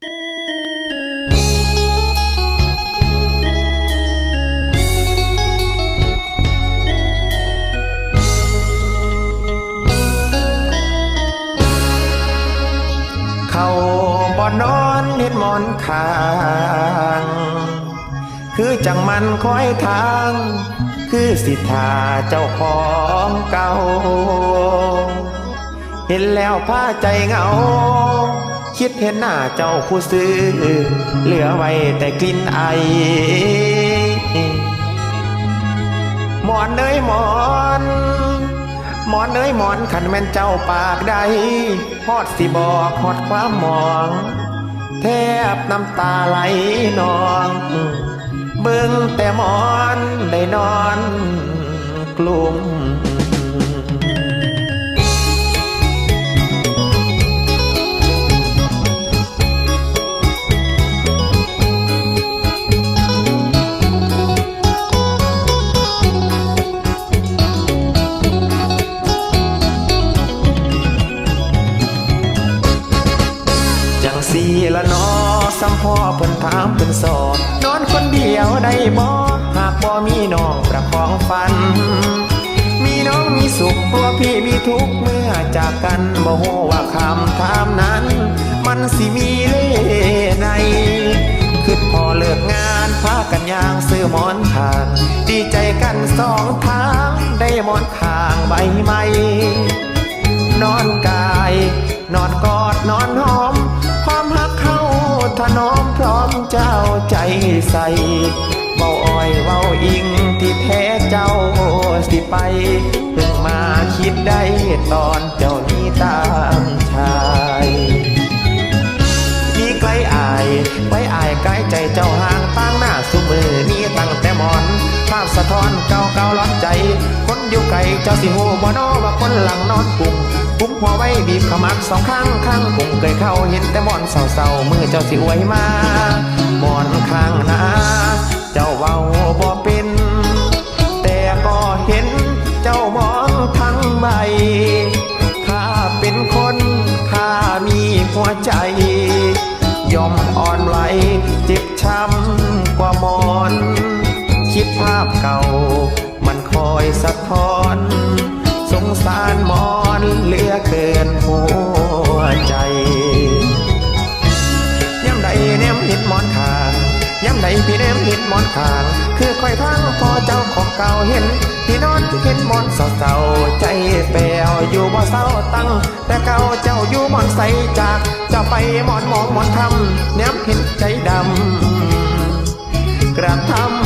เขาบ่นอนเห็นหมอนข้าง คือจังมันคอยทาง คือสิทธาเจ้าของเก่า เห็นแล้วพาใจเหงา คิดเห็นหน้าเจ้าผู้ซื้อ เหลือไว้แต่กลิ่นไอหมอนเอ้ยหมอนหมอนเอ้ยหมอนขันแม่นเจ้าปากใดฮอดสิบอกฮอดความหมอง แทบน้ำตาไหลนอง เบิ่งแต่หมอนได้นอนกลุ่ม สีละนอสัมพ่อเพิ่นถามเพิ่นสอนนอนคนเดียวได้บ่หากบ่มีน้องประคองฟัน มีน้องมีสุขพราะพี่มีทุกเมื่อจากกันบ่ฮู้ว่าคำถามนั้น มันสิมีเล่ในคือพอเลิกงานพากันย่างซื้อหมอนทาง ดีใจกันสองทางได้หมอนทางใบใหม่ ใจใส่เบาอ้อยเบาอิงที่แท้เจ้าสิไปเพิ่งมาคิดได้ตอนเจ้านี้ตามชายมีไกลอายไว้อายไกลใจเจ้าห่างตั้งหน้าสุมือนี่ตั้งแต่หมอน ภาพสะท้อนเก่าเก่าร้อนใจ คนอยู่ไกลเจ้าสิหูบ่นอว่าคนหลังนอนกลุ่มกุ้มหัวไว้บีบขมักสองข้างข้างกุ้งเคยเข้าเห็นแต่หมอนเศร้าๆมือเจ้าสิอวยมา มอนข้างหน้า เจ้าเว้าบ่เป็น แต่ก็เห็นเจ้ามองทั้งใบ ข้าเป็นคนข้ามีหัวใจ ยอมอ่อนไหวเจ็บช้ำกว่ามอน คิดภาพเก่า มันคอยสะท้อน สงสารมอน ใจพี่แนมเห็นหมอนขางคือคอยทางพอเจ้าของเก่าเห็นพี่นอนเห็นหมอนเศร้าใจแปลวอยู่บ่เศร้าตั้ง แต่เก่าเจ้าอยู่หมอนใสจากเจะไปหมอนมองหมอนทำแนมเห็นใจดำกระทำ